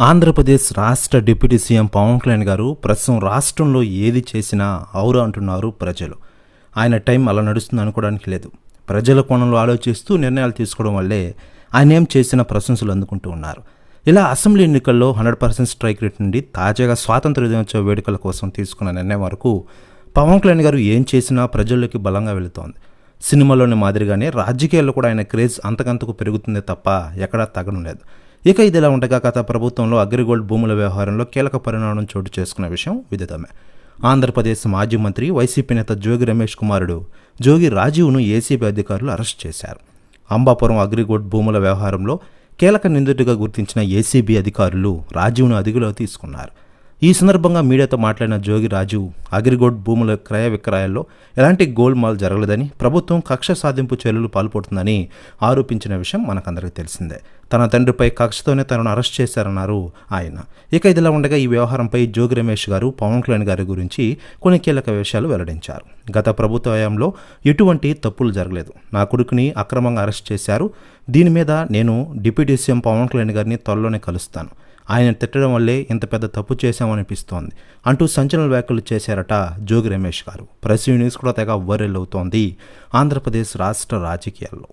ఆంధ్రప్రదేశ్ రాష్ట్ర deputy CM Pawan Kalyan గారు ప్రస్తుతం రాష్ట్రంలో ఏది చేసినా ఔరా అంటున్నారు ప్రజలు. ఆయన టైం అలా నడుస్తుంది అనుకోవడానికి లేదు. ప్రజల కోణంలో ఆలోచిస్తూ నిర్ణయాలు తీసుకోవడం వల్లే ఆయన ఏం చేసిన ప్రశంసలు అందుకుంటూ ఉన్నారు. ఇలా అసెంబ్లీ ఎన్నికల్లో హండ్రెడ్ పర్సెంట్ స్ట్రైక్ రేట్ నుండి తాజాగా స్వాతంత్ర దినోత్సవ వేడుకల కోసం తీసుకున్న నిర్ణయం వరకు పవన్ కళ్యాణ్ గారు ఏం చేసినా ప్రజల్లోకి బలంగా వెళుతోంది. సినిమాలోని మాదిరిగానే రాజకీయాల్లో కూడా ఆయన క్రేజ్ అంతకంతకు పెరుగుతుందే తప్ప ఎక్కడా తగ్గడం లేదు. ఇక ఇదిలా ఉండగా గత ప్రభుత్వంలో అగ్రిగోల్డ్ భూముల వ్యవహారంలో కీలక పరిణామం చోటు చేసుకున్న విషయం విదితమే. ఆంధ్రప్రదేశ్ మాజీ మంత్రి వైసీపీ నేత జోగి రమేష్ కుమారుడు జోగి రాజీవ్ను ఏసీబీ అధికారులు అరెస్ట్ చేశారు. అంబాపురం అగ్రిగోల్డ్ భూముల వ్యవహారంలో కీలక నిందితుడిగా గుర్తించిన ఏసీబీ అధికారులు రాజీవ్ను అదుగులో తీసుకున్నారు. ఈ సందర్భంగా మీడియాతో మాట్లాడిన జోగి రాజు అగ్రిగోడ్ భూముల క్రయ విక్రయాల్లో ఎలాంటి గోల్మాల్ జరగలేదని ప్రభుత్వం కక్ష సాధింపు చర్యలు పాల్పడుతుందని ఆరోపించిన విషయం మనకందరికీ తెలిసిందే. తన తండ్రిపై కక్షతోనే తనను అరెస్ట్ చేశారన్నారు ఆయన. ఇక ఇదిలా ఉండగా ఈ వ్యవహారంపై జోగి రమేష్ గారు పవన్ కళ్యాణ్ గారి గురించి కొన్ని కీలక విషయాలు వెల్లడించారు. గత ప్రభుత్వ హయాంలో ఎటువంటి తప్పులు జరగలేదు. నా కొడుకుని అక్రమంగా అరెస్ట్ చేశారు. దీని మీద నేను డిప్యూటీ సీఎం పవన్ కళ్యాణ్ గారిని త్వరలోనే కలుస్తాను. ఆయన తిట్టడం వల్లే ఇంత పెద్ద తప్పు చేశామనిపిస్తోంది. అంటూ సంచలన వ్యాఖ్యలు చేశారట జోగి రమేష్ గారు. ప్రెస్ న్యూస్ కూడా తెగ వైరల్ అవుతోంది ఆంధ్రప్రదేశ్ రాష్ట్ర రాజకీయాల్లో.